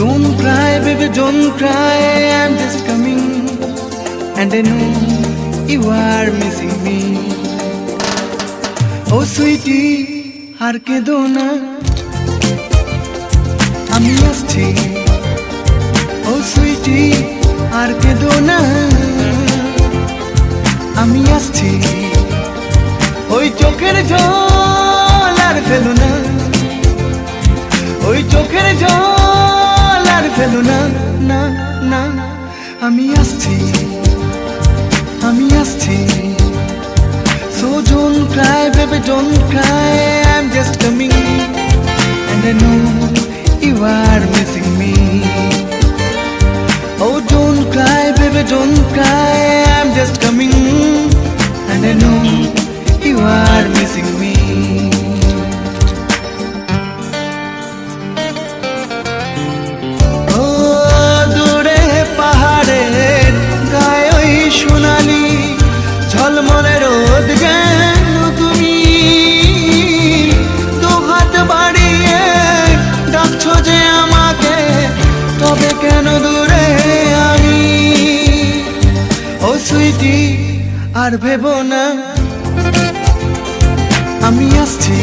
Don't cry, baby, don't cry. I'm just coming, and I know you are missing me. Oh, sweetie, আমি আসছি ও সুইটি আর কেঁদো না আমি আসছি ওই চোখের জল আর ফেলো না ওই চোখের জল আমি আসছি আমি আসছি So don't cry, baby, don't cry. I'm just coming, and I know you are missing me. Oh, don't cry, baby, don't cry. তবে কেন দূরে আমি? ও সুইটি আর ভেবো না। আমি আসছি